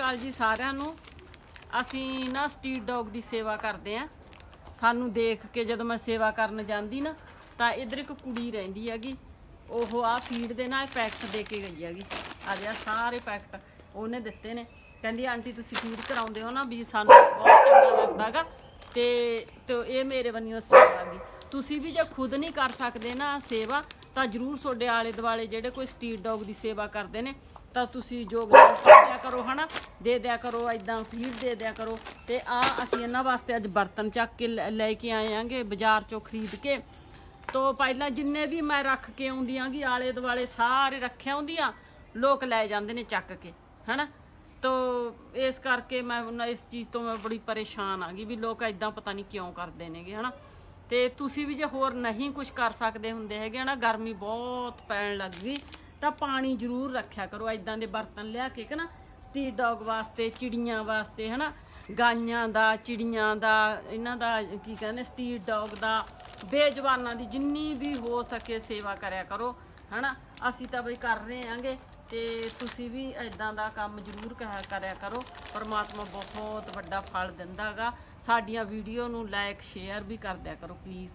ਅਕਾਲ ਜੀ ਸਾਰਿਆਂ ਨੂੰ। ਅਸੀਂ ਨਾ ਸਟਰੀਟ ਡੌਗ ਦੀ ਸੇਵਾ ਕਰਦੇ ਆ। ਸਾਨੂੰ ਦੇਖ ਕੇ ਜਦੋਂ ਮੈਂ ਸੇਵਾ ਕਰਨ ਜਾਂਦੀ ਨਾ, ਤਾਂ ਇਧਰ ਇੱਕ ਕੁੜੀ ਰਹਿੰਦੀ ਹੈਗੀ। ਉਹ ਆ ਫੀਡ ਦੇ ਨਾਲ ਪੈਕਟ ਦੇ ਕੇ ਗਈ ਹੈਗੀ। ਆ ਜਿਆ ਸਾਰੇ ਪੈਕਟ ਉਹਨੇ ਦਿੱਤੇ ਨੇ। ਕਹਿੰਦੀ, ਆਂਟੀ, ਤੁਸੀਂ ਫੀਡ ਕਰਾਉਂਦੇ ਹੋ ਨਾ ਵੀ ਸਾਨੂੰ ਬਹੁਤ ਚੰਗਾ ਲੱਗਦਾਗਾ ਤੇ ਤੇ ਇਹ ਮੇਰੇ ਵੱਲੋਂ ਸੇਵਾ ਹੈਗੀ। ਤੁਸੀਂ ਵੀ ਜੇ ਖੁਦ ਨਹੀਂ ਕਰ ਸਕਦੇ ਨਾ ਸੇਵਾ, ਤਾਂ ਜਰੂਰ ਤੁਹਾਡੇ ਆਲੇ ਦੁਆਲੇ ਜਿਹੜੇ ਕੋਈ ਸਟਰੀਟ ਡੌਗ ਦੀ ਸੇਵਾ ਕਰਦੇ ਨੇ ਤਾਂ ਤੁਸੀਂ ਜੋ ਪਾ ਦਿਆ ਕਰੋ, ਹਨਾ? ਦੇ ਦਿਆ ਕਰੋ ਐਦਾਂ ਫੀਡ ਦੇ ਦਿਆ ਕਰੋ। ਤੇ ਆ ਅਸੀਂ ਇਹਨਾਂ ਵਾਸਤੇ ਅੱਜ ਬਰਤਨ ਚੱਕ ਕੇ ਲੈ ਲੈ ਕੇ ਆਏ ਆਂਗੇ ਬਾਜ਼ਾਰ ਚੋਂ ਖਰੀਦ ਕੇ। ਤੋਂ ਪਹਿਲਾਂ ਜਿੰਨੇ ਵੀ ਮੈਂ ਰੱਖ ਕੇ ਆਉਂਦੀ ਆਂਗੀ ਆਲੇ ਦੁਆਲੇ ਸਾਰੇ ਰੱਖਿਆ ਹੁੰਦੀਆਂ, ਲੋਕ ਲੈ ਜਾਂਦੇ ਨੇ ਚੱਕ ਕੇ, ਹਨਾ? ਤੋ ਇਸ ਕਰਕੇ ਮੈਂ ਉਹਨਾਂ ਇਸ ਚੀਜ਼ ਤੋਂ ਮੈਂ ਬੜੀ ਪਰੇਸ਼ਾਨ ਆਂਗੀ ਵੀ ਲੋਕ ਐਦਾਂ ਪਤਾ ਨਹੀਂ ਕਿਉਂ ਕਰਦੇ ਨੇਗੇ, ਹਨਾ? ਤੇ ਤੁਸੀਂ ਵੀ ਜੇ ਹੋਰ ਨਹੀਂ ਕੁਝ ਕਰ ਸਕਦੇ ਹੁੰਦੇ ਹੈਗੇ ਨਾ ਗਰਮੀ ਬਹੁਤ ਪੈਣ ਲੱਗ ਗਈ। ਤਾਂ ਪਾਣੀ ਜ਼ਰੂਰ ਰੱਖਿਆ ਕਰੋ ਐਦਾਂ ਦੇ ਬਰਤਨ ਲਿਆ ਕੇ ਕਿ ਨਾ ਸਟਰੀਟ ਡੌਗ ਵਾਸਤੇ, ਚਿੜੀਆਂ ਵਾਸਤੇ, ਹਨਾ? ਗਾਈਆਂ ਦਾ, ਚਿੜੀਆਂ ਦਾ, ਇਹਨਾਂ ਦਾ ਕੀ ਕਹਿੰਦੇ ਸਟਰੀਟ ਡੌਗ ਦਾ, ਬੇਜਵਾਨਾਂ ਦੀ ਜਿੰਨੀ ਵੀ ਹੋ ਸਕੇ ਸੇਵਾ ਕਰਿਆ ਕਰੋ, ਹਨਾ? ਅਸੀਂ ਤਾਂ ਬਈ ਕਰ ਰਹੇ ਆਂਗੇ ਤੇ ਤੁਸੀਂ ਵੀ ਐਦਾਂ ਦਾ ਕੰਮ ਜ਼ਰੂਰ ਕਰਿਆ ਕਰਿਆ ਕਰੋ। ਪਰਮਾਤਮਾ ਬਹੁਤ ਵੱਡਾ ਫਲ ਦਿੰਦਾਗਾ। ਸਾਡੀਆਂ ਵੀਡੀਓ ਨੂੰ ਲਾਈਕ ਸ਼ੇਅਰ ਵੀ ਕਰ ਦਿਆ ਕਰੋ ਪਲੀਜ਼